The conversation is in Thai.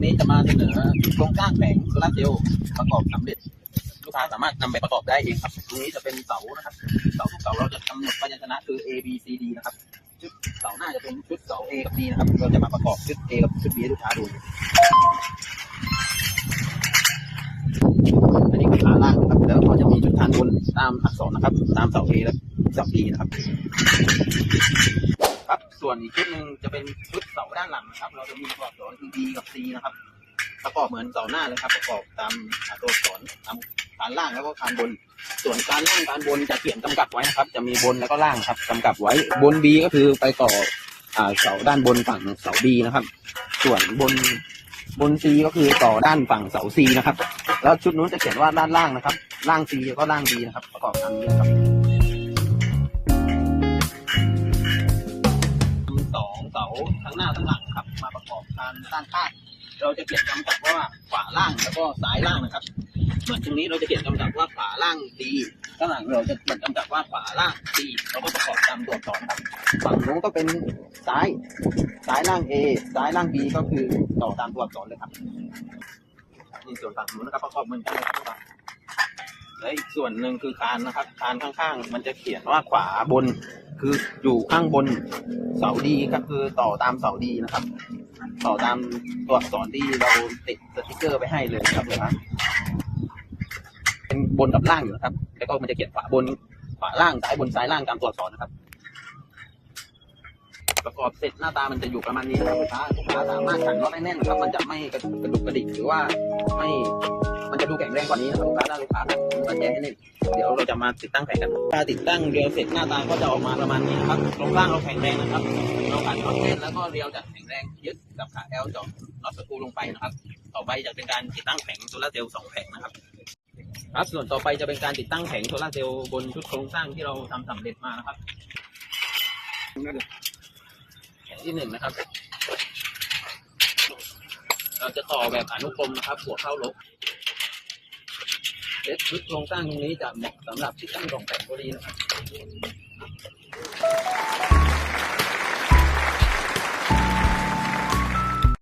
นี้จะมาเสนอโครงสร้างแผงโซลาร์เซลล์ประกอบสำเร็จ ลูกค้าสามารถนำไปประกอบได้เองครับตรงนี้จะเป็นเสานะครับเสาทุกเสาเราจะกำหนดพยัญชนะคือ A B C D นะครับชุดเสาหน้าจะเป็นชุดเสา A กับ D นะครับเราจะมาประกอบชุด A กับชุด B ให้ลูกค้าดูอันนี้คือขาล่างนะครับแล้วก็จะมีชุดฐานบนตามอักษรนะครับ ตามเสา A และเสา B นะครับ ส่วนอีกชุดหนึ่งจะเป็นชุดเสาด้านหลังนะครับ เราจะมีตัวอักษรคือ B กับ C นะครับประกอบเหมือนเสาหน้าเลยครับ ประกอบตามตัวอักษรตามคานล่างแล้วก็คานบน ส่วนการล่างการบนจะเขียนกำกับไว้นะครับ จะมีบนแล้วก็ล่างครับกำกับไว้บน B ก็คือไปต่ออ่าเสาด้านบนฝั่งเสา B นะครับ ส่วนบนบน C ก็คือต่อด้านฝั่งเสา C นะครับ แล้วชุดนู้นจะเขียนว่าด้านล่างนะครับ ล่าง C แล้วก็ล่าง B นะครับ ประกอบตามนี้นะครับ ทั้งหน้าทั้งหลังครับ มาประกอบกันด้านข้างเราจะเขียนกำกับว่าขวาล่างแล้วก็ซ้ายล่างนะครับส่วนตรงนี้เราจะเขียนกำกับว่าขวาล่างดีข้างหลังเราจะเขียนกำกับว่าขวาล่างดีเราก็ประกอบตามตัวอักษรครับฝั่งนู้นก็เป็นซ้ายซ้ายล่าง A ซ้ายล่าง B ก็คือต่อตามตัวอักษรเลยครับนี่ส่วนฝั่งนู้นนะครับประกอบเหมือนกันเลยครับและอีกส่วนหนึ่งคือคานนะครับคานข้างๆ มันจะเขียนว่าขวาบน คืออยู่ข้างบนเสาดีก็คือต่อตามเสาดีนะครับ ต่อตามตัวอักษรที่เราติดสติกเกอร์ไปให้เลยนะครับเลยครับเป็นบนกับล่างอยู่นะครับ แล้วก็มันจะเขียนขวาบนขวาล่างซ้ายบนซ้ายล่างตามตัวอักษรนะครับ ประกอบเสร็จหน้าตามันจะอยู่ประมาณนี้นะครับลูกค้าลูกค้าสามารถขันน็อตให้แน่นครับ มันจะไม่กระดุกกระดิกหรือว่าไม่ จะดูแข็งแรงกว่านี้นะครับลูกค้าถ้าลูกค้ามันแจ้งให้แน่นเดี๋ยวเราจะมาติดตั้งแผงกันถ้าติดตั้งเรียวเสร็จหน้าตาก็จะออกมาประมาณนี้นะครับโครงสร้างเราแข็งแรงนะครับ เราขันน็อตแน่นแล้วก็เรียวจะแข็งแรงยึดกับขาแอลจาะน็อตสกรูลงไปนะครับ ต่อไปจะเป็นการติดตั้งแผงโซลาร์เซลล์สองแผงนะครับครับส่วนต่อไปจะเป็นการติดตั้งแผงโซลาร์เซลล์บนชุดโครงสร้างที่เราทำสำเร็จมานะครับแผงที่หนึ่งนะครับ เราจะต่อแบบอนุกรมนะครับหัวเข้าลบ เซตชุดโครงสร้างตรงนี้จะเหมาะสำหรับที่ตั้งกองแผงพอดีนะครับ